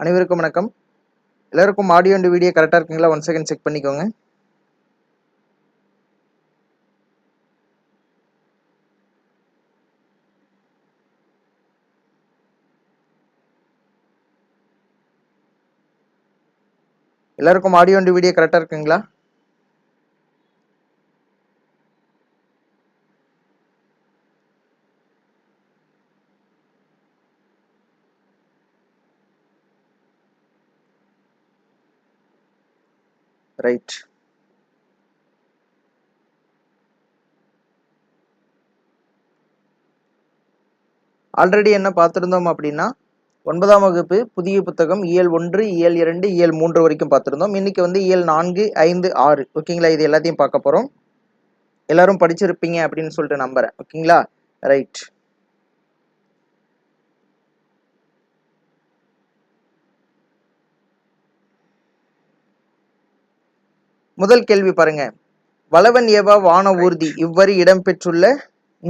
அனைவருக்கும் வணக்கம். எல்லாருக்கும் ஆடியோ அண்ட் வீடியோ கரெக்டாக இருக்குங்களா? ஒன் செகண்ட் செக் பண்ணிக்கோங்க. எல்லாருக்கும் ஆடியோ அண்ட் வீடியோ கரெக்டாக இருக்குங்களா? ரைட் ஆல்ரெடி என்ன பார்த்துருந்தோம் அப்படின்னா ஒன்பதாம் வகுப்பு புதிய புத்தகம் இயல் ஒன்று இயல் இரண்டு இயல் மூன்று வரைக்கும் பார்த்துருந்தோம். இன்னைக்கு வந்து இயல் நான்கு ஐந்து ஆறு. ஓகேங்களா இது எல்லாத்தையும் பார்க்க போகிறோம் எல்லாரும் படிச்சிருப்பீங்க அப்படின்னு சொல்லிட்டு நம்புறேன். ஓகேங்களா ரைட் முதல் கேள்வி பாருங்க. வளவன் ஏவா வான ஊர்தி இவ்வரி இடம்பெற்றுள்ள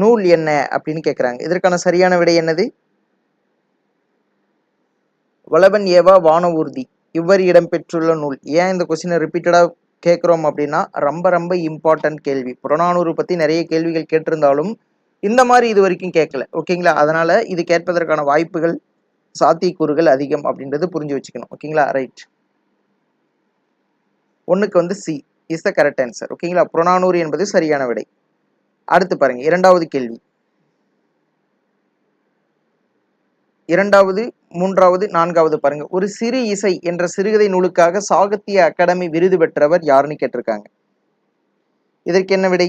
நூல் என்ன? அப்படின்னு கேட்குறாங்க இதற்கான சரியான விடை என்னது? வளவன் ஏவா வான ஊர்தி இவ்வரி இடம்பெற்றுள்ள நூல். ஏன் இந்த கொஸ்டினை ரிப்பீட்டடாக கேட்குறோம் அப்படின்னா ரொம்ப ரொம்ப இம்பார்ட்டன்ட் கேள்வி. புறநானூறு பற்றி நிறைய கேள்விகள் கேட்டிருந்தாலும் இந்த மாதிரி இது வரைக்கும் கேட்கல ஓகேங்களா? அதனால் இது கேட்பதற்கான வாய்ப்புகள் சாத்தியக்கூறுகள் அதிகம் அப்படின்றது புரிஞ்சு வச்சுக்கணும். ஓகேங்களா? ரைட் ஒன்றுக்கு வந்து C is the correct answer ஓகேங்களா புறநானூறு என்பது சரியான விடை. அடுத்து பாருங்க இரண்டாவது கேள்வி. இரண்டாவது மூன்றாவது நான்காவது பாருங்க. ஒரு சிறு இசை என்ற சிறுகதை நூலுக்காக சாகித்ய அகாடமி விருது பெற்றவர் யாருன்னு கேட்டிருக்காங்க. இதற்கு என்ன விடை?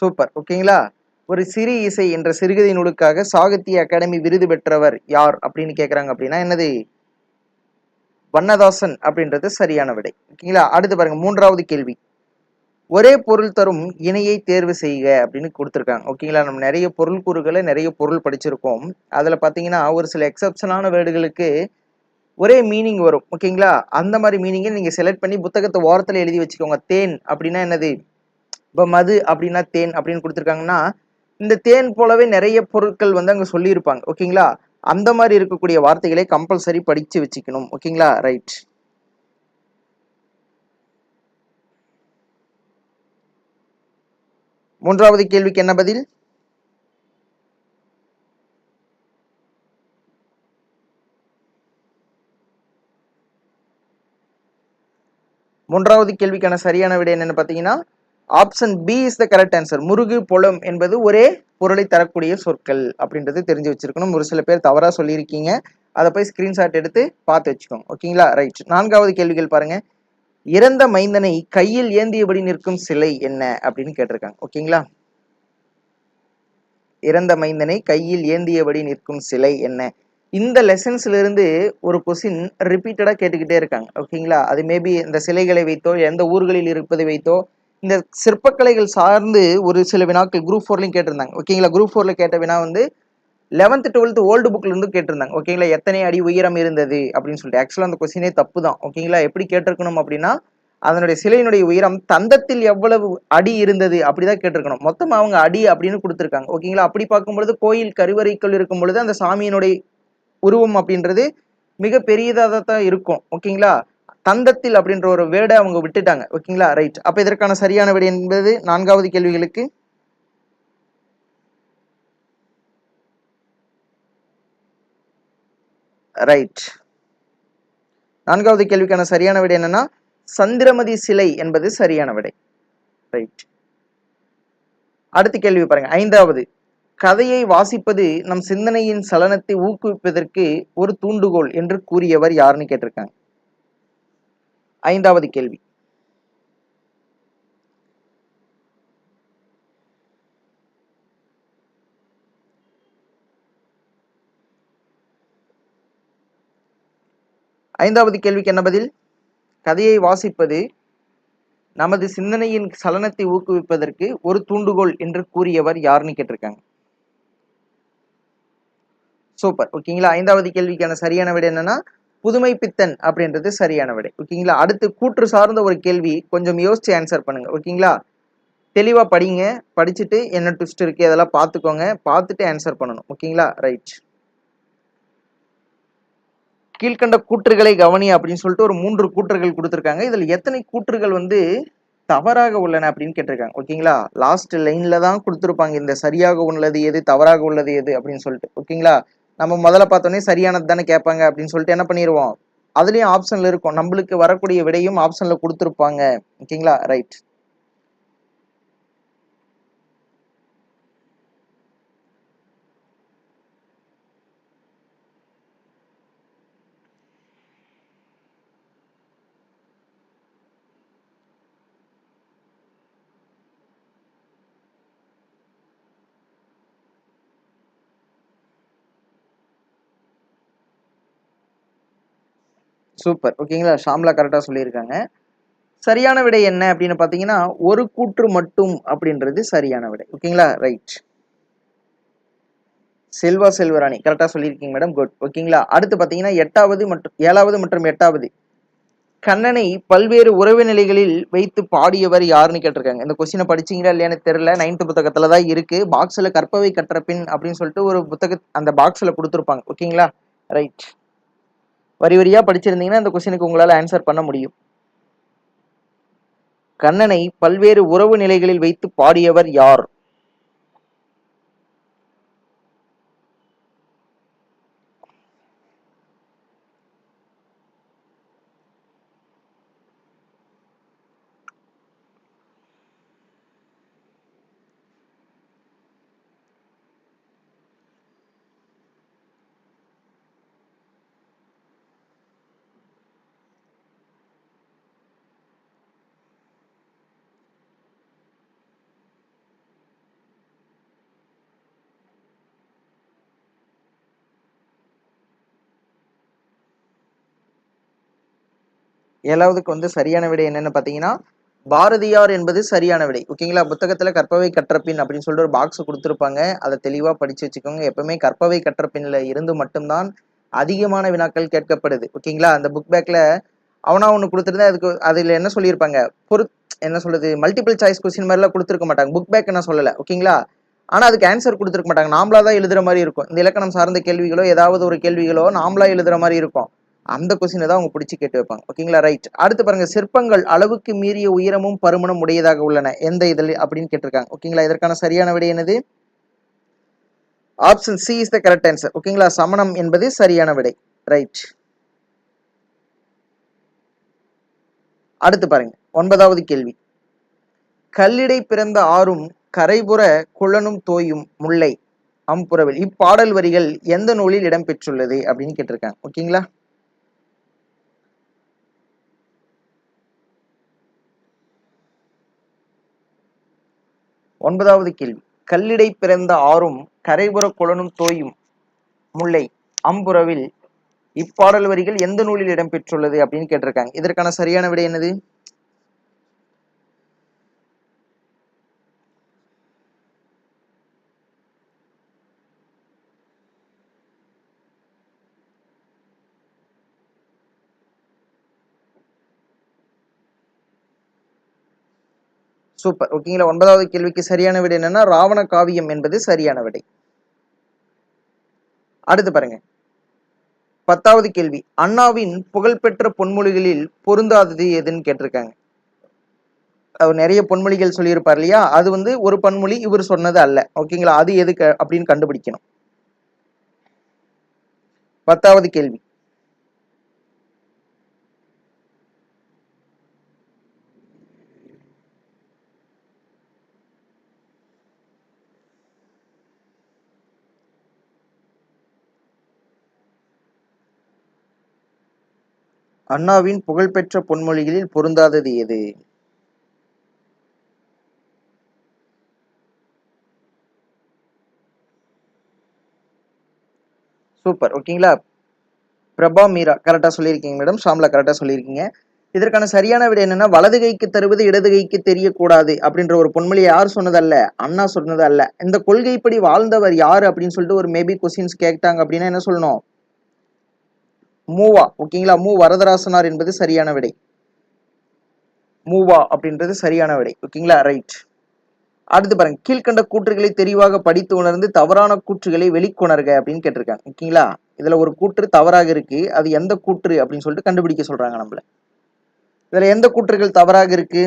சூப்பர் ஓகேங்களா ஒரு சிறு இசை என்ற சிறுகதை நூலுக்காக சாகித்ய அகாடமி விருது பெற்றவர் யார் அப்படின்னு கேட்குறாங்க அப்படின்னா என்னது? வண்ணதாசன் அப்படின்றது சரியான விடை. ஓகேங்களா அடுத்து பாருங்க மூன்றாவது கேள்வி. ஒரே பொருள் தரும் இணையை தேர்வு செய்க அப்படின்னு கொடுத்துருக்காங்க. ஓகேங்களா நம்ம நிறைய பொருள் கூறுகளை நிறைய பொருள் படிச்சிருக்கோம். அதில் பார்த்தீங்கன்னா ஒரு சில எக்ஸப்ஷனான வேர்டுகளுக்கு ஒரே மீனிங் வரும். ஓகேங்களா அந்த மாதிரி மீனிங்கை நீங்கள் செலக்ட் பண்ணி புத்தகத்தை ஓரத்தில் எழுதி வச்சுக்கோங்க. தேன் அப்படின்னா என்னது? இப்போ மது அப்படின்னா தேன் அப்படின்னு கொடுத்துருக்காங்கன்னா இந்த தேன் போலவே நிறைய பொருட்கள் வந்து அங்கே சொல்லியிருப்பாங்க. ஓகேங்களா? அந்த மாதிரி இருக்கக்கூடிய வார்த்தைகளை கம்பல்சரி படித்து வச்சுக்கணும். ஓகேங்களா? ரைட் மூன்றாவது கேள்விக்கு என்ன பதில்? மூன்றாவது கேள்விக்கான சரியான விடை என்னன்னு பார்த்தீங்கன்னா option B is the correct answer முருகு புலம் என்பது ஒரே பொருளை தரக்கூடிய சொற்கள் அப்படின்றது தெரிஞ்சு வச்சிருக்கணும். ஒரு சில பேர் தவறாக சொல்லியிருக்கீங்க. அதை போய் ஸ்கிரீன்ஷாட் எடுத்து பார்த்து வச்சுக்கோங்க. ஓகேங்களா ரைட் நான்காவது கேள்விகள் பாருங்க. இறந்த மைந்தனை கையில் ஏந்தியபடி நிற்கும் சிலை என்ன அப்படின்னு கேட்டிருக்காங்க. ஓகேங்களா இறந்த மைந்தனை கையில் ஏந்தியபடி நிற்கும் சிலை என்ன? இந்த லெசன்ஸ்ல இருந்து ஒரு கொஸ்டின் ரிப்பீட்டடா கேட்டுக்கிட்டே இருக்காங்க. ஓகேங்களா அது மேபி இந்த சிலைகளை வைத்தோ எந்த ஊர்களில் இருப்பதை வைத்தோ இந்த சிற்பக்கலைகள் சார்ந்து ஒரு சில வினாக்கள் குரூப் ஃபோர்லையும் கேட்டிருந்தாங்க. ஓகேங்களா குரூப் ஃபோரில் கேட்ட வினா வந்து லெவன்த் டுவெல்த் ஓல்டு புக்ல இருந்து கேட்டிருந்தாங்க. ஓகேங்களா எத்தனை அடி உயரம் இருந்தது? அப்படின்னு சொல்லிட்டு. ஆக்சுவலாக அந்த கொஸ்டினே தப்பு தான். ஓகேங்களா எப்படி கேட்டிருக்கணும் அப்படின்னா அதனுடைய சிலையினுடைய உயரம் தந்தத்தில் எவ்வளவு அடி இருந்தது? அப்படிதான் கேட்டிருக்கணும். மொத்தம் அவங்க அடி அப்படின்னு கொடுத்துருக்காங்க. ஓகேங்களா அப்படி பார்க்கும்பொழுது கோயில் கருவறைக்குள் இருக்கும் பொழுது அந்த சாமியினுடைய உருவம் அப்படின்றது மிக பெரியதாக தான் இருக்கும் ஓகேங்களா தந்தத்தில் அப்படின்ற ஒரு வேர்டை அவங்க விட்டுட்டாங்க. ஓகேங்களா? ரைட் அப்ப இதற்கான சரியான விடை என்பது நான்காவது கேள்விகளுக்கு. ரைட் நான்காவது கேள்விக்கான சரியான விடை என்னன்னா சந்திரமதி சிலை என்பது சரியான விடை. ரைட் அடுத்த கேள்வி பாருங்க. ஐந்தாவது. கதையை வாசிப்பது நம் சிந்தனையின் சலனத்தை ஊக்குவிப்பதற்கு ஒரு தூண்டுகோல் என்று கூறியவர் யாருன்னு கேட்டிருக்காங்க. ஐந்தாவது கேள்வி. ஐந்தாவது கேள்விக்கு என்ன பதில்? கதையை வாசிப்பது நமது சிந்தனையின் சலனத்தை ஊக்குவிப்பதற்கு ஒரு தூண்டுகோல் என்று கூறியவர் யாருன்னு கேட்டிருக்காங்க. சூப்பர் ஓகேங்களா ஐந்தாவது கேள்விக்கான சரியான விட என்னன்னா புதுமை பித்தன் அப்படின்றது சரியான விடை. ஓகேங்களா? அடுத்து கூற்று சார்ந்த ஒரு கேள்வி கொஞ்சம் யோசிச்சு ஆன்சர் பண்ணுங்க. ஓகேங்களா? தெளிவா படிங்க. படிச்சுட்டு என்ன ட்விஸ்ட் இருக்கு அதெல்லாம் பார்த்துக்கோங்க. பார்த்துட்டு ஆன்சர் பண்ணணும். ஓகேங்களா? ரைட் கீழ்கண்ட கூற்றுகளை கவனி அப்படின்னு சொல்லிட்டு ஒரு மூன்று கூற்றுகள் கொடுத்துருக்காங்க. இதுல எத்தனை கூற்றுகள் வந்து தவறாக உள்ளன அப்படின்னு கேட்டிருக்காங்க. ஓகேங்களா? லாஸ்ட் லைன்ல தான் கொடுத்துருப்பாங்க. இந்த சரியாக உள்ளது எது தவறாக உள்ளது எது அப்படின்னு சொல்லிட்டு. ஓகேங்களா? நம்ம முதல்ல பார்த்தோன்னே சரியானது தானே கேட்பாங்க அப்படின்னு சொல்லிட்டு என்ன பண்ணிடுவோம் அதுலயும் ஆப்ஷனில் இருக்கும். நம்மளுக்கு வரக்கூடிய விடையும் ஆப்ஷனில் கொடுத்துருப்பாங்க. ஓகேங்களா? Right super. ஓகேங்களா? ஷாம்லா கரெக்டாக சொல்லியிருக்காங்க. சரியான விடை என்ன அப்படின்னு பார்த்தீங்கன்னா ஒரு கூற்று மட்டும் அப்படின்றது சரியான விடை. ஓகேங்களா? ரைட் செல்வா செல்வராணி. கரெக்டாக சொல்லியிருக்கீங்க மேடம் குட் ஓகேங்களா? அடுத்து பார்த்தீங்கன்னா எட்டாவது மற்றும் ஏழாவது மற்றும் எட்டாவது. கண்ணனை பல்வேறு உறவு நிலைகளில் வைத்து பாடியவர் யாருன்னு கேட்டிருக்காங்க. இந்த கொஸ்டினை படிச்சீங்களா இல்லையான்னு தெரியல. நைன்த் புத்தகத்துல தான் இருக்கு. பாக்ஸில் கற்பவை கற்ற பின் அப்படின்னு சொல்லிட்டு ஒரு புத்தக அந்த பாக்ஸில் கொடுத்துருப்பாங்க. ஓகேங்களா? ரைட் வரி வரியா படிச்சிருந்தீங்கன்னா இந்த கொஸ்டினுக்கு உங்களால ஆன்சர் பண்ண முடியும். கண்ணனை பல்வேறு உறவு நிலைகளில் வைத்து பாடியவர் யார்? ஏழாவதுக்கு வந்து சரியான விடை என்னன்னு பார்த்தீங்கன்னா பாரதியார் என்பது சரியான விடை. ஓகேங்களா? புத்தகத்தில் கற்பவை கற்றப்பின் அப்படின்னு சொல்லிட்டு ஒரு பாக்ஸ் கொடுத்துருப்பாங்க. அதை தெளிவாக படித்து வச்சுக்கோங்க. எப்பவுமே கற்பவை கற்றப்பின்ல இருந்து மட்டும்தான் அதிகமான வினாக்கள் கேட்கப்படுது. ஓகேங்களா? அந்த புக் பேக்கில் அவனா ஒன்று கொடுத்துருந்தா அதுக்கு அதில் என்ன சொல்லியிருப்பாங்க? பொறு என்ன சொல்றது? மல்டிபிள் சாய்ஸ் கொஸ்டின் மாதிரிலாம் கொடுத்துருக்க மாட்டாங்க. புக் பேக் நான் சொல்லலை. ஓகேங்களா? ஆனால் அதுக்கு ஆன்சர் கொடுத்துருக்க மாட்டாங்க. நாமளா தான் எழுதுகிற மாதிரி இருக்கும். இந்த இலக்கணம் சார்ந்த கேள்விகளோ ஏதாவது ஒரு கேள்விகளோ நாமளா எழுதுற மாதிரி இருக்கும். அந்த கொஸ்டினை தான் அவங்க பிடிச்சி கேட்டு வைப்பாங்க. ஓகேங்களா ரைட் அடுத்து பாருங்க சிற்பங்கள் அளவுக்கு மீறிய உயரமும் பருமனும் உடையதாக உள்ளன. எந்த இதில் அப்படின்னு கேட்டிருக்காங்க. ஓகேங்களா இதற்கான சரியான விடை என்னது? Option C is the correct answer ஓகேங்களா சமணம் என்பது சரியான விடை. ரைட் அடுத்து பாருங்க ஒன்பதாவது கேள்வி. கல்லிடை பிறந்த ஆறும் கரைபுற குழனும் தோயும் முல்லை அம்புறவில் இப்பாடல் வரிகள் எந்த நூலில் இடம்பெற்றுள்ளது அப்படின்னு கேட்டிருக்காங்க. ஓகேங்களா ஒன்பதாவது கேள்வி. கல்லிடை பிறந்த ஆறும் கரைபுற குளனும் தோயும் முல்லை அம்புறவில் இப்பாடல் வரிகள் எந்த நூலில் இடம்பெற்றுள்ளது அப்படின்னு கேட்டிருக்காங்க. இதற்கான சரியான விடை என்னது? சூப்பர். ஓகேங்களா ஒன்பதாவது கேள்விக்கு சரியான விடை என்னன்னா ராவண காவியம் என்பது சரியான விடை. அடுத்து பாருங்க. பத்தாவது கேள்வி. அண்ணாவின் புகழ்பெற்ற பொன்மொழிகளில் பொருந்தாதது எதுன்னு கேட்டிருக்காங்க. அவர் நிறைய பொன்மொழிகள் சொல்லியிருப்பார் இல்லையா? அது வந்து ஒரு பன்மொழி இவர் சொன்னது அல்ல. ஓகேங்களா அது எதுக்கு அப்படின்னு கண்டுபிடிக்கணும். பத்தாவது கேள்வி. அண்ணாவின் புகழ்பெற்ற பொன்மொழிகளில் பொருந்தாதது எது சூப்பர். ஓகேங்களா? பிரபா மீரா. கரெக்டாக சொல்லியிருக்கீங்க மேடம் ஷாம்லா கரெக்டாக சொல்லியிருக்கீங்க. இதற்கான சரியான விட என்னன்னா வலது கைக்கு தருவது இடது கைக்கு தெரியக்கூடாது அப்படின்ற ஒரு பொன்மொழி யார் சொன்னதல்ல? அண்ணா சொன்னது அல்ல இந்த கொள்கைப்படி வாழ்ந்தவர் யார் அப்படின்னு சொல்லிட்டு ஒரு மேபி கொஸ்டின்ஸ் கேட்டாங்க அப்படின்னா என்ன சொல்லணும்? மூவா ஓகேங்களா? மூ வரதராசனார் என்பது சரியான விடை. மூவா அப்படின்றது சரியான விடை ஓகேங்களா? ரைட் அடுத்து பாருங்க கீழ்கண்ட கூற்றுகளை தெளிவாக படித்து உணர்ந்து தவறான கூற்றுகளை வெளிக்கொணர்க அப்படின்னு கேட்டிருக்காங்க ஓகேங்களா? இதுல ஒரு கூற்று தவறாக இருக்கு அது எந்த கூற்று அப்படின்னு சொல்லிட்டு கண்டுபிடிக்க சொல்றாங்க நம்மள. இதுல எந்த கூற்றுகள் தவறாக இருக்கு?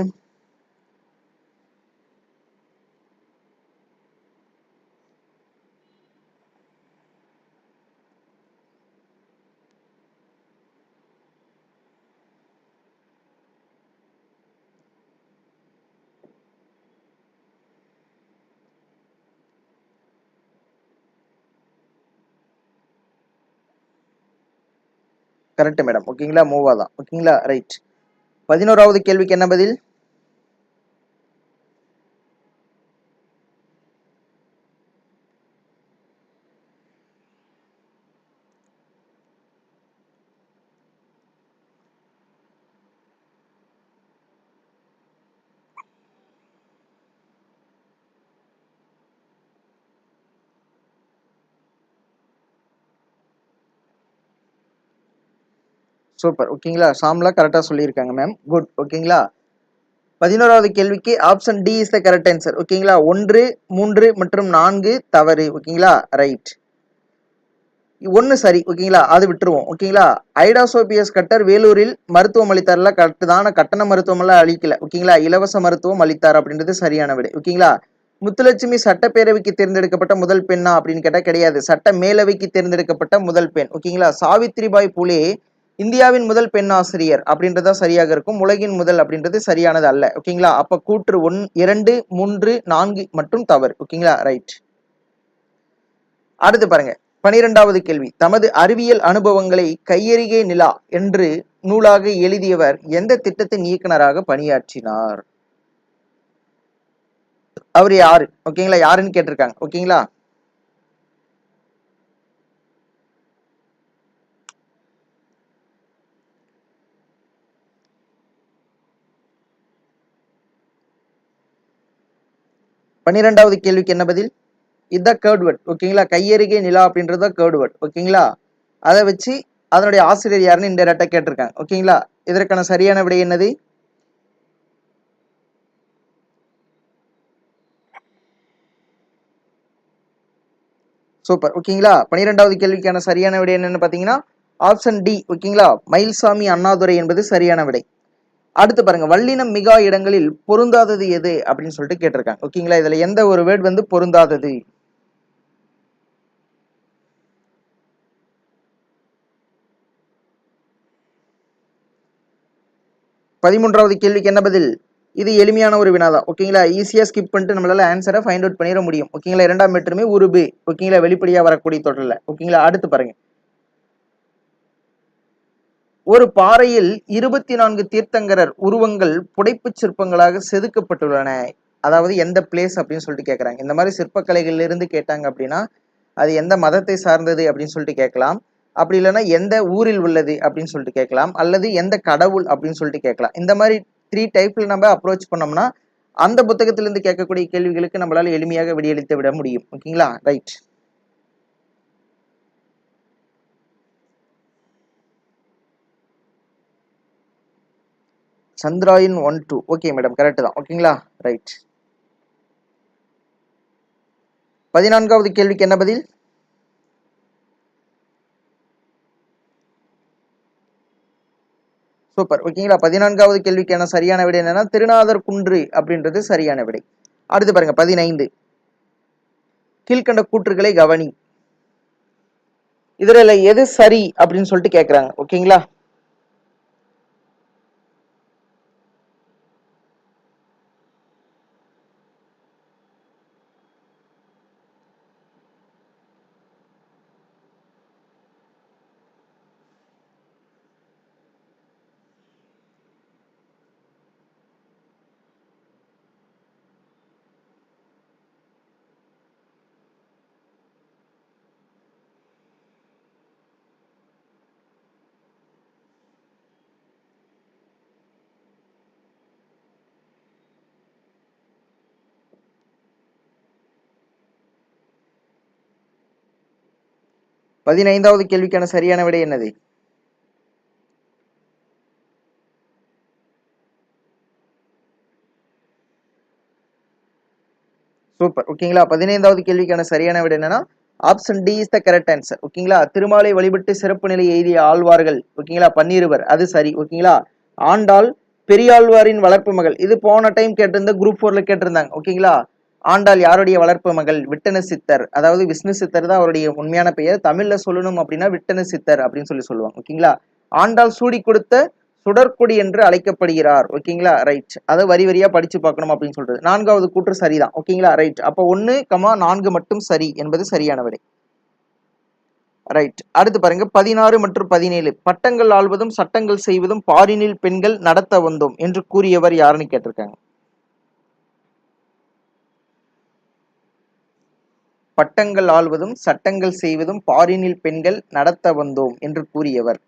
Correct madam. ஓகேங்களா? மூவா தான் ஓகேங்களா? ரைட் பதினோராவது கேள்விக்கு என்ன பதில்? சூப்பர் ஓகேங்களா சாம்லா கரெக்டாக சொல்லியிருக்காங்க மேம் குட் ஓகேங்களா பதினோராவது கேள்விக்கு option D is the correct answer ஓகேங்களா ஒன்று மூன்று மற்றும் நான்கு தவறு. ஓகேங்களா ரைட் ஒன்று சரி. ஓகேங்களா அது விட்டுருவோம். ஓகேங்களா ஐடாசோபியஸ் கட்டர் வேலூரில் மருத்துவம் அளித்தார்ல கரெக்ட் தான கட்டண மருத்துவமெல்லாம் அளிக்கல. ஓகேங்களா இலவச மருத்துவம் அளித்தார் அப்படின்றது சரியான விடை. ஓகேங்களா முத்துலட்சுமி சட்டப்பேரவைக்கு தேர்ந்தெடுக்கப்பட்ட முதல் பெண்ணா அப்படின்னு கேட்டால் கிடையாது. சட்ட மேலவைக்கு தேர்ந்தெடுக்கப்பட்ட முதல் பெண். ஓகேங்களா சாவித்ரிபாய் புலே இந்தியாவின் முதல் பெண் ஆசிரியர் அப்படின்றது சரியாக இருக்கும். உலகின் முதல் அப்படின்றது சரியானது அல்ல. ஓகேங்களா அப்ப கூற்று ஒன் இரண்டு மூன்று நான்கு மற்றும் தவறு. ஓகேங்களா ரைட் அடுத்து பாருங்க. பனிரெண்டாவது கேள்வி. தமது அறிவியல் அனுபவங்களை கையெறிகை நிலா என்று நூலாக எழுதியவர் எந்த திட்டத்தின் இயக்குனராக பணியாற்றினார்? அவர் யாரு? ஓகேங்களா யாருன்னு கேட்டிருக்காங்க. ஓகேங்களா பன்னிரெண்டாவது கேள்விக்கு என்ன பதில்? இதுதான் கேர்ட் வேர்ட் ஓகேங்களா கையெறிகை நிலா அப்படின்றது கேர்ட் வேர்ட் ஓகேங்களா அதை வச்சு அதனுடைய ஆசிரியர் யாருன்னு இன்டெரக்டா கேட்டிருக்காங்க. ஓகேங்களா இதற்கான சரியான விடை என்னது? சூப்பர் ஓகேங்களா பன்னிரெண்டாவது கேள்விக்கான சரியான விடை என்னன்னு பார்த்தீங்கன்னா ஆப்ஷன் டி ஓகேங்களா மயில்சாமி அண்ணாதுரை என்பது சரியான விடை. அடுத்து பாருங்க வல்லினம் மிகா இடங்களில் பொருந்தாதது எது அப்படின்னு சொல்லிட்டு கேட்டிருக்காங்க. ஓகேங்களா இதுல எந்த ஒரு வேர்ட் வந்து பொருந்தாதது? பதிமூன்றாவது கேள்விக்கு என்ன பதில்? இது எளிமையான ஒரு வினாதான். ஓகேங்களா ஈஸியா ஸ்கிப் பண்ணிட்டு நம்மளால ஆன்சரை ஃபைண்ட் அவுட் பண்ணிட முடியும். ஓகேங்களா இரண்டாம் மீட்டருமே உருபு. ஓகேங்களா வெளிப்படையா வரக்கூடிய தொடரில். ஓகேங்களா அடுத்து பாருங்க. ஒரு பாறையில் இருபத்தி நான்கு தீர்த்தங்கரர் உருவங்கள் புடைப்புச் சிற்பங்களாக செதுக்கப்பட்டுள்ளன. அதாவது எந்த பிளேஸ் அப்படின்னு சொல்லிட்டு கேட்குறாங்க இந்த மாதிரி சிற்பக்கலைகள்ல இருந்து கேட்டாங்க அப்படின்னா அது எந்த மதத்தை சார்ந்தது அப்படின்னு சொல்லிட்டு கேட்கலாம். அப்படி இல்லைன்னா எந்த ஊரில் உள்ளது அப்படின்னு சொல்லிட்டு கேட்கலாம். அல்லது எந்த கடவுள் அப்படின்னு சொல்லிட்டு கேட்கலாம். இந்த மாதிரி த்ரீ டைப்பில் நம்ம அப்ரோச் பண்ணோம்னா அந்த புத்தகத்திலிருந்து கேட்கக்கூடிய கேள்விகளுக்கு நம்மளால் எளிமையாக விடியளித்து விட முடியும். ஓகேங்களா? Right Chandrayaan one two okay madam correct தான். ஓகேங்களா ரைட் பதினான்காவது கேள்விக்கு என்ன பதில்? சூப்பர் ஓகேங்களா பதினான்காவது கேள்விக்கான சரியான விடை என்னன்னா திருநாதர் குன்று அப்படின்றது சரியான விடை. அடுத்து பாருங்க பதினைந்து. கீழ்கண்ட கூற்றுகளை கவனி. இதுல எது சரி அப்படின்னு சொல்லிட்டு கேட்குறாங்க ஓகேங்களா பதினைந்தாவது கேள்விக்கான சரியான விடை என்னது? சூப்பர். ஓகேங்களா? பதினைந்தாவது கேள்விக்கான சரியான விட என்னன்னா option D is the correct answer ஓகேங்களா? திருமாலை வழிபட்டு சிறப்பு நிலை எய்திய ஆழ்வார்கள். ஓகேங்களா? பன்னிருவர் அது சரி. ஓகேங்களா? ஆண்டாள் பெரியாழ்வாரின் வளர்ப்பு மகள். இது போன டைம் கேட்டிருந்த குரூப் ஃபோர்ல கேட்டிருந்தாங்க. ஓகேங்களா? ஆண்டாள் யாருடைய வளர்ப்பு மகள்? விட்டன சித்தர். அதாவது விஷ்ணு சித்தர் தான் அவருடைய உண்மையான பெயர். தமிழ்ல சொல்லணும் அப்படின்னா விட்டன சித்தர் அப்படின்னு சொல்லி சொல்லுவாங்க. ஓகேங்களா? ஆண்டாள் சூடி கொடுத்த சுடற்கொடி என்று அழைக்கப்படுகிறார். ஓகேங்களா? ரைட் அதை வரி வரியா படிச்சு பார்க்கணும் அப்படின்னு சொல்றது. நான்காவது கூற்று சரிதான். ஓகேங்களா? ரைட் அப்போ ஒன்னு கமா நான்கு மட்டும் சரி என்பது சரியான விடை ரைட் அடுத்து பாருங்க. பதினாறு மற்றும் பதினேழு. பட்டங்கள் ஆள்வதும் சட்டங்கள் செய்வதும் பாரினில் பெண்கள் நடத்த வந்தோம் என்று கூறியவர் யாருன்னு கேட்டிருக்காங்க. பட்டங்கள் ஆள்வதும் சட்டங்கள் செய்வதும் பாரினில் பெண்கள் நடத்த வந்தோம் என்று கூறியவர்.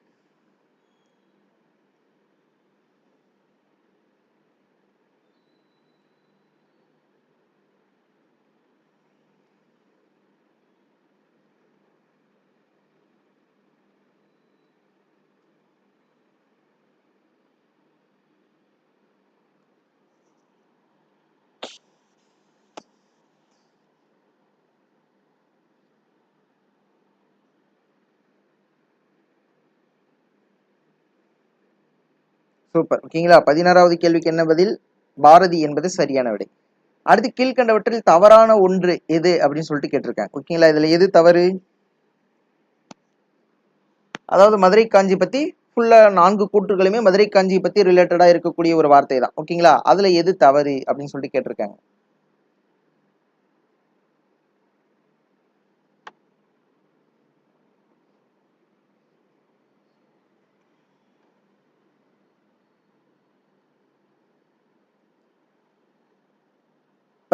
சூப்பர். ஓகேங்களா? பதினாறாவது கேள்விக்கு என்ன பதில்? பாரதி என்பது சரியான விடை. அடுத்து கீழ்கண்டவற்றில் தவறான ஒன்று எது அப்படின்னு சொல்லிட்டு கேட்டிருக்காங்க. ஓகேங்களா? இதுல எது தவறு? அதாவது மதுரை காஞ்சி பத்தி ஃபுல்லா நான்கு கூற்றுகளுமே மதுரை காஞ்சி பத்தி ரிலேட்டடா இருக்கக்கூடிய ஒரு வார்த்தை தான். ஓகேங்களா? அதுல எது தவறு அப்படின்னு சொல்லிட்டு கேட்டிருக்காங்க.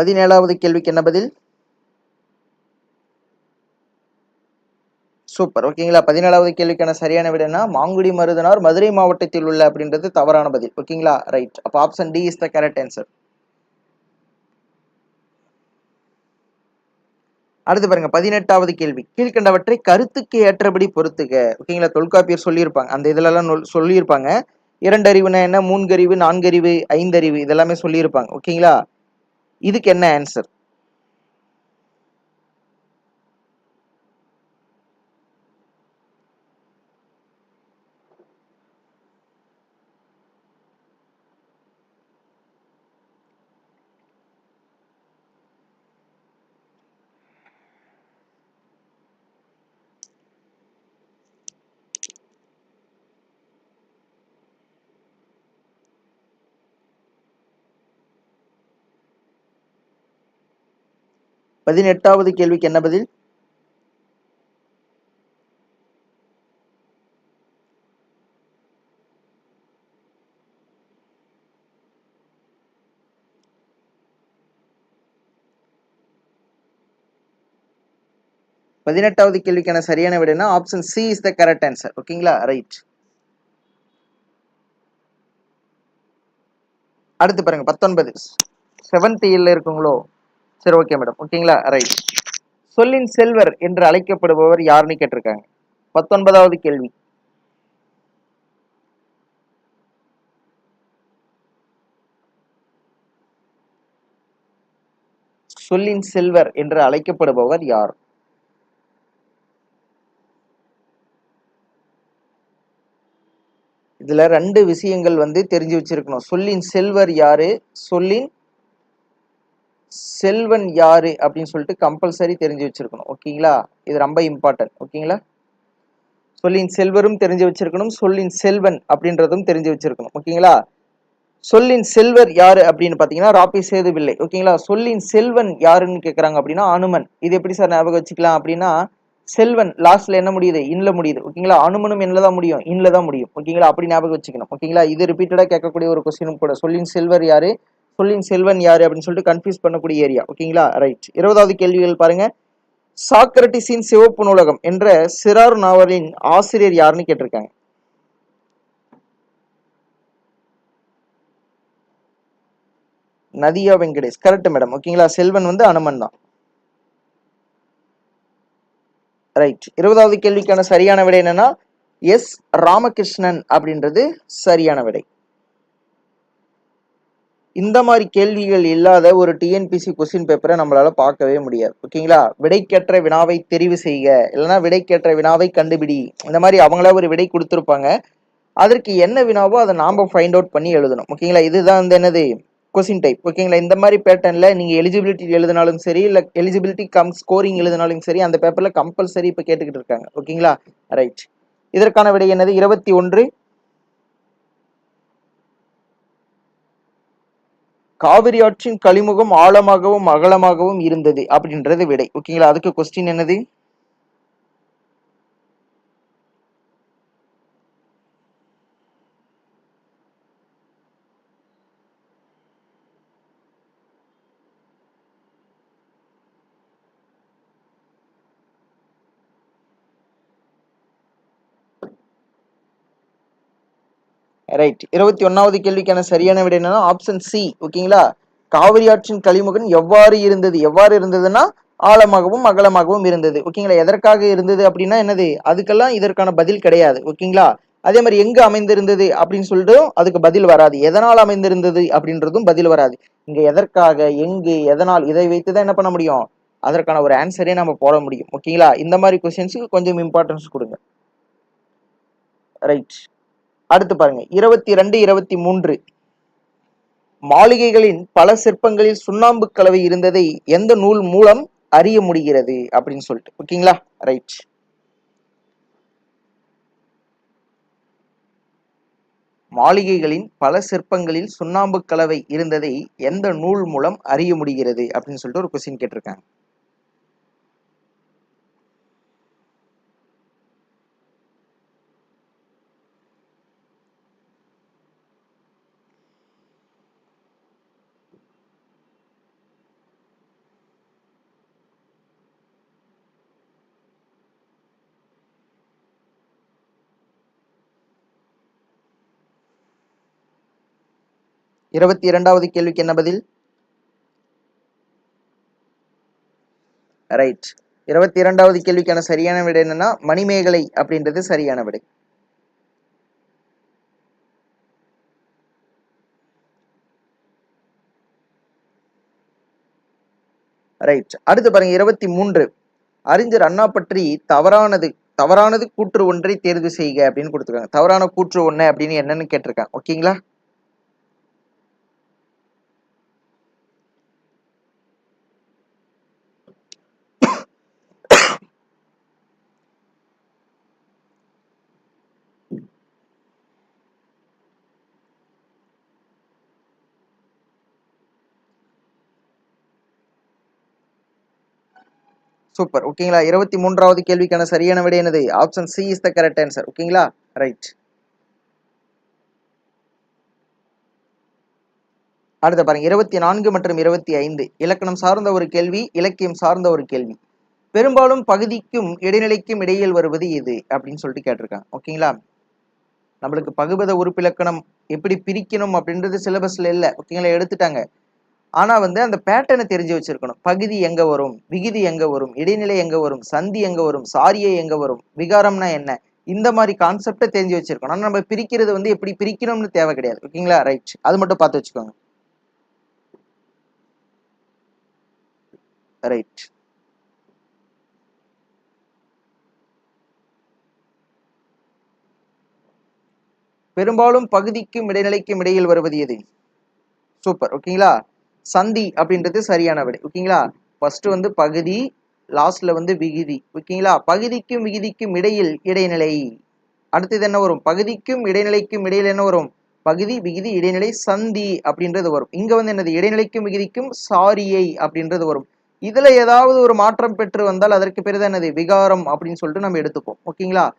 பதினேழாவது கேள்விக்கு என்ன பதில்? சூப்பர். ஓகேங்களா? பதினேழாவது கேள்விக்கான சரியான விடனா மாங்குடி மருதனார் மதுரை மாவட்டத்தில் உள்ள அப்படின்றது தவறான பதில். ஓகேங்களா? ரைட் அப்போ option D is the correct answer அடுத்து பாருங்க. பதினெட்டாவது கேள்வி. கீழ்கண்டவற்றை கருத்துக்கு ஏற்றபடி பொறுத்துக ஓகேங்களா? தொல்காப்பியர் சொல்லியிருப்பாங்க. அந்த இதுலலாம் சொல்லியிருப்பாங்க இரண்டு சொல்லியிருப்பாங்க. இரண்டறிவுனா என்ன? மூன்கறிவு நான்கறிவு ஐந்தறிவு இதெல்லாமே சொல்லியிருப்பாங்க. ஓகேங்களா? இதுக்கு என்ன ஆன்சர் பதினெட்டாவது கேள்விக்கு என்ன பதில்? பதினெட்டாவது கேள்விக்கான சரியான விடைனா option C is the correct answer ஓகேங்களா? ரைட் அடுத்து பாருங்க பத்தொன்பது. செவன்த் இயர்ல இருக்குங்களோ சரி ஓகே மேடம் ஓகேங்களா? ரைட் சொல்லின் செல்வர் என்று அழைக்கப்படுபவர் யாருன்னு கேட்டிருக்காங்க. பத்தொன்பதாவது கேள்வி. சொல்லின் செல்வர் என்று அழைக்கப்படுபவர் யார்? இதுல ரெண்டு விஷயங்கள் வந்து தெரிஞ்சு வச்சிருக்கணும். சொல்லின் செல்வர் யாரு? சொல்லின் செல்வன் யாரு அப்படின்னு சொல்லிட்டு கம்பல்சரி தெரிஞ்சு வச்சிருக்கணும். ஓகேங்களா இது ரொம்ப இம்பார்ட்டன்ட் ஓகேங்களா சொல்லின் செல்வரும் தெரிஞ்சு வச்சிருக்கணும். சொல்லின் செல்வன் அப்படின்றதும் தெரிஞ்சு வச்சிருக்கணும். ஓகேங்களா சொல்லின் செல்வர் யாரு அப்படின்னு பாத்தீங்கன்னா ராபி சேதுவில்லை. ஓகேங்களா சொல்லின் செல்வன் யாருன்னு கேக்குறாங்க அப்படின்னா அனுமன். இது எப்படி சார் ஞாபகம் வச்சுக்கலாம் அப்படின்னா செல்வன் லாஸ்ட்ல என்ன முடியுது? இன்ல முடியுது. ஓகேங்களா அனுமனும் என்னதான் முடியும். இன்ல தான் முடியும். ஓகேங்களா அப்படி ஞாபகம் வச்சுக்கணும். ஓகேங்களா இது ரிப்பீட்டடா கேட்கக்கூடிய ஒரு கொஸ்டினும் கூட. சொல்லின் செல்வர் யாரு? சொல்லின் செல்வன் யாரு அப்படின்னு சொல்லிட்டு கன்ஃபியூஸ் பண்ணக்கூடிய ஏரியா ஓகேங்களா ரைட் இருபதாவது கேள்விகள் பாருங்க. சாக்ரட்டிஸின் சிவப்பு நூலகம் என்ற சிறார் நாவலின் ஆசிரியர் யாருன்னு கேட்டிருக்காங்க. நதியா வெங்கடேஷ். கரெக்ட் மேடம் ஓகேங்களா செல்வன் வந்து அனுமன் தான். ரைட் இருபதாவது கேள்விக்கான சரியான விடை என்னன்னா எஸ் ராமகிருஷ்ணன் அப்படின்றது சரியான விடை. இந்த மாதிரி கேள்விகள் இல்லாத ஒரு டிஎன்பிசி கொஸ்டின் பேப்பரை நம்மளால பார்க்கவே முடியாது. ஓகேங்களா விடைக்கேற்ற வினாவை தெரிவு செய்க. இல்லைன்னா விடைக்கேற்ற வினாவை கண்டுபிடி. இந்த மாதிரி அவங்களா ஒரு விடை கொடுத்துருப்பாங்க. அதற்கு என்ன வினாவோ அதை நாம ஃபைண்ட் அவுட் பண்ணி எழுதணும். ஓகேங்களா இதுதான் வந்து என்னது? கொஸ்டின் டைப் ஓகேங்களா இந்த மாதிரி பேட்டர்ன்ல நீங்க எலிஜிபிலிட்டி எழுதினாலும் சரி இல்ல எலிஜிபிலிட்டி கம் ஸ்கோரிங் எழுதினாலும் சரி அந்த பேப்பர்ல கம்பல்சரி இப்ப கேட்டுக்கிட்டு இருக்காங்க. ஓகேங்களா ரைட் இதற்கான விடை என்னது? இருபத்தி ஒன்று. காவிரி ஆற்றின் கழிமுகம் ஆழமாகவும் அகலமாகவும் இருந்தது அப்படின்றது விடை. ஓகேங்களா? அதுக்கு கொஸ்டின் என்னது? ரைட் இருபத்தி ஒன்னாவது கேள்விக்கான சரியான விட என்னன்னா ஆப்ஷன் சி ஓகேங்களா? காவிரி ஆற்றின் கழிமுகன் எவ்வாறு இருந்தது? எவ்வாறு இருந்ததுன்னா ஆழமாகவும் அகலமாகவும் இருந்தது. ஓகேங்களா? எதற்காக இருந்தது அப்படின்னா என்னது? அதுக்கெல்லாம் இதற்கான பதில் கிடையாது. ஓகேங்களா? அதே மாதிரி எங்க அமைந்திருந்தது அப்படின்னு சொல்லிட்டு அதுக்கு பதில் வராது. எதனால் அமைந்திருந்தது அப்படின்றதும் பதில் வராது. இங்க எதற்காக எங்கு எதனால் இதை வைத்து தான் என்ன பண்ண முடியும்? அதற்கான ஒரு ஆன்சரே நம்ம போட முடியும். ஓகேங்களா? இந்த மாதிரி கொஸ்டின்ஸுக்கு கொஞ்சம் இம்பார்ட்டன்ஸ் கொடுங்க. ரைட் அடுத்து பாருங்க இருபத்தி ரெண்டு இருபத்தி மூன்று மாளிகைகளின் பல சிற்பங்களில் சுண்ணாம்பு கலவை இருந்ததை எந்த நூல் மூலம் அறிய முடிகிறது அப்படின்னு சொல்லிட்டு. ஓகேங்களா ரைட் மாளிகைகளின் பல சிற்பங்களில் சுண்ணாம்பு கலவை இருந்ததை எந்த நூல் மூலம் அறிய முடிகிறது அப்படின்னு சொல்லிட்டு ஒரு கொஸ்டின் கேட்டிருக்காங்க. இருபத்தி இரண்டாவது கேள்விக்கு என்ன பதில்? ரைட் இருபத்தி இரண்டாவது கேள்விக்கான சரியான விடை என்னன்னா மணிமேகலை அப்படின்றது சரியான விடை. ரைட் அடுத்து பாருங்க இருபத்தி மூன்று. அறிஞர் அண்ணா பற்றி தவறானது தவறானது கூற்று ஒன்றை தேர்வு செய்க அப்படின்னு கொடுத்துருக்காங்க. தவறான கூற்று ஒண்ணு அப்படின்னு என்னன்னு கேட்டிருக்காங்க. ஓகேங்களா சூப்பர். ஓகேங்களா? இருபத்தி மூன்றாவது கேள்விக்கான சரியான விடை என்னது? Option C is the correct answer ஓகேங்களா? ரைட் அடுத்த பாருங்க. இருபத்தி நான்கு மற்றும் இருபத்தி ஐந்து. இலக்கணம் சார்ந்த ஒரு கேள்வி இலக்கியம் சார்ந்த ஒரு கேள்வி. பெரும்பாலும் பகுதிக்கும் இடைநிலைக்கும் இடையில் வருவது எது? அப்படின்னு சொல்லிட்டு கேட்டிருக்காங்க. ஓகேங்களா? நம்மளுக்கு பகுபத உறுப்பிலக்கணம் எப்படி பிரிக்கணும் அப்படின்றது சிலபஸ்ல இல்லை. ஓகேங்களா? எடுத்துட்டாங்க. ஆனால் வந்து அந்த பேட்டர்னை தெரிஞ்சு வச்சிருக்கணும். பகுதி எங்கே வரும்? விகுதி எங்கே வரும்? இடைநிலை எங்கே வரும்? சந்தி எங்கே வரும்? சாரியை எங்கே வரும்? விகாரம்னா என்ன? இந்த மாதிரி கான்செப்டை தெரிஞ்சு வச்சிருக்கணும். ஆனால் நம்ம பிரிக்கிறது வந்து எப்படி பிரிக்கணும்னு தேவை கிடையாது. ஓகேங்களா? ரைட் அது மட்டும் பார்த்து வச்சுக்கோங்க. ரைட் பெரும்பாலும் பகுதிக்கும் இடைநிலைக்கும் இடையில் வருவது எது? சூப்பர் ஓகேங்களா? சந்தி அப்படின்றது சரியான விடை. ஓகேங்களா? ஃபர்ஸ்ட் வந்து பகுதி லாஸ்ட்ல வந்து விகுதி. ஓகேங்களா? பகுதிக்கும் விகுதிக்கும் இடையில் இடைநிலை. அடுத்தது என்ன வரும்? பகுதிக்கும் இடைநிலைக்கும் இடையில் என்ன வரும்? பகுதி விகுதி இடைநிலை சந்தி அப்படின்றது வரும். இங்க வந்து என்னது? இடைநிலைக்கும் விகுதிக்கும் சாரியை அப்படின்றது வரும். இதுல ஏதாவது ஒரு மாற்றம் பெற்று வந்தால் அதற்கு பேர் தான் என்னது? விகாரம் அப்படின்னு சொல்லிட்டு நம்ம எடுத்துப்போம். ஓகேங்களா?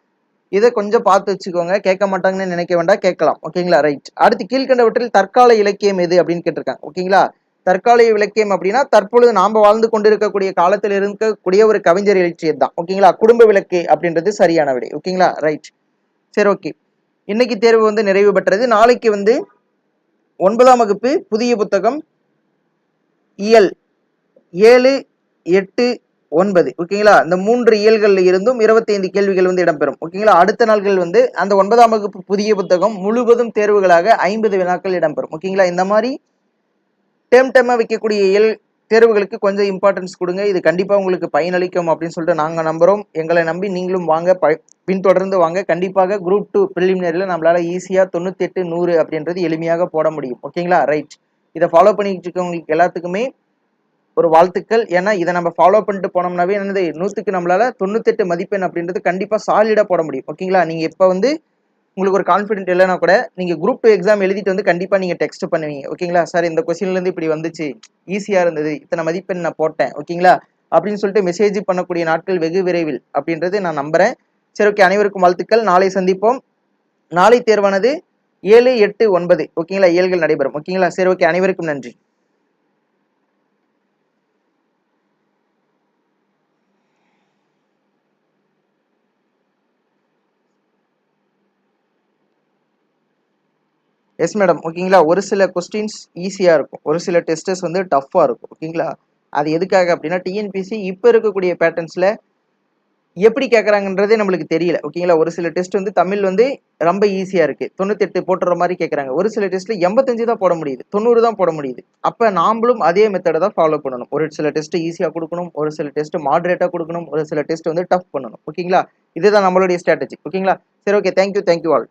இதை கொஞ்சம் பார்த்து வச்சுக்கோங்க. கேட்க மாட்டாங்கன்னு நினைக்க வேண்டாம். கேட்கலாம். ஓகேங்களா? ரைட் அடுத்து கீழ்கண்டவற்றில் தற்கால இலக்கியம் எது அப்படின்னு கேட்டிருக்காங்க. ஓகேங்களா? தற்காலிக இலக்கியம் அப்படின்னா தற்பொழுது நாம் வாழ்ந்து கொண்டிருக்கக்கூடிய காலத்தில் இருக்கக்கூடிய ஒரு கவிஞர் இலக்கியம் தான். ஓகேங்களா குடும்ப விளக்கு அப்படின்றது சரியான விடை. ஓகேங்களா ரைட் சரி ஓகே இன்னைக்கு தேர்வு வந்து நிறைவு பெற்றது. நாளைக்கு வந்து ஒன்பதாம் வகுப்பு புதிய புத்தகம் இயல் ஏழு எட்டு ஒன்பது. ஓகேங்களா இந்த மூன்று இயல்களில் இருந்தும் இருபத்தைந்து கேள்விகள் வந்து இடம்பெறும். ஓகேங்களா அடுத்த நாள்கள் வந்து அந்த ஒன்பதாம் வகுப்பு புதிய புத்தகம் முழுவதும் தேர்வுகளாக ஐம்பது வினாக்கள் இடம்பெறும். ஓகேங்களா இந்த மாதிரி டேம் டேமா வைக்கக்கூடிய இயல் தேர்வுகளுக்கு கொஞ்சம் இம்பார்ட்டன்ஸ் கொடுங்க. இது கண்டிப்பாக உங்களுக்கு பயனளிக்கும் அப்படின்னு சொல்லிட்டு நாங்கள் நம்புகிறோம் எங்களை நம்பி நீங்களும் வாங்க ப- பின்தொடர்ந்து வாங்க. கண்டிப்பாக குரூப் டூ ப்ரிலிமினரியில் நம்மளால் ஈஸியாக தொண்ணூற்றி எட்டு நூறு அப்படின்றது எளிமையாக போட முடியும். ஓகேங்களா ரைட் இதை ஃபாலோ பண்ணிக்கிட்டு இருக்கவங்களுக்கு எல்லாத்துக்குமே ஒரு வாழ்த்துக்கள். ஏன்னா இதை நம்ம ஃபாலோ பண்ணிட்டு போனோம்னாவே என்னது? நூற்றுக்கு நம்மளால் தொண்ணூத்தெட்டு மதிப்பெண் அப்படின்றது கண்டிப்பாக சாலிடாக போட முடியும். ஓகேங்களா நீங்கள் இப்போ வந்து உங்களுக்கு ஒரு கான்ஃபிடென்ட் இல்லைனா கூட நீங்கள் குரூப் டூ எக்ஸாம் எழுதிட்டு வந்து கண்டிப்பாக நீங்கள் டெக்ஸ்ட் பண்ணுவீங்க. ஓகேங்களா சார் இந்த கொஸ்டின்லேருந்து இப்படி வந்துச்சு. ஈஸியாக இருந்தது. இத்தனை மதிப்பெண் நான் போட்டேன். ஓகேங்களா அப்படின்னு சொல்லிட்டு மெசேஜ் பண்ணக்கூடிய நாட்கள் வெகு விரைவில் அப்படின்றது நான் நம்புகிறேன் சரி ஓகே அனைவருக்கும் வாழ்த்துக்கள். நாளை சந்திப்போம். நாளை தேர்வானது ஏழு எட்டு ஒன்பது. ஓகேங்களா இயல்கள் நடைபெறும். ஓகேங்களா சரி ஓகே அனைவருக்கும் நன்றி. எஸ் மேடம் ஓகேங்களா? ஒரு சில கொஸ்டின்ஸ் ஈஸியாக இருக்கும். ஒரு சில டெஸ்டஸ் வந்து டஃப்பாக இருக்கும். ஓகேங்களா? அது எதுக்காக அப்படின்னா டிஎன்பிசி இப்போ இருக்கக்கூடிய பேட்டர்ன்ஸில் எப்படி கேட்குறாங்கன்றதே நம்மளுக்கு தெரியல. ஓகேங்களா? ஒரு சில டெஸ்ட் வந்து தமிழ் வந்து ரொம்ப ஈஸியாக இருக்குது தொண்ணூத்தெட்டு போட்டுற மாதிரி கேட்குறாங்க ஒரு சில டெஸ்ட்டில் எண்பத்தஞ்சு தான் போட முடியுது. தொண்ணூறு தான் போட முடியுது. அப்போ நாமளும் அதே மெத்தடை தான் ஃபாலோ பண்ணணும். ஒரு சில டெஸ்ட் ஈஸியாக கொடுக்கணும். ஒரு சில டெஸ்ட் மாடரேட்டாக கொடுக்கணும். ஒரு சில டெஸ்ட் வந்து டஃப் பண்ணணும். ஓகேங்களா? இதுதான் நம்மளுடைய ஸ்ட்ராட்டஜி ஓகேங்களா? சரி ஓகே தேங்க்யூ தேங்க்யூ ஆல்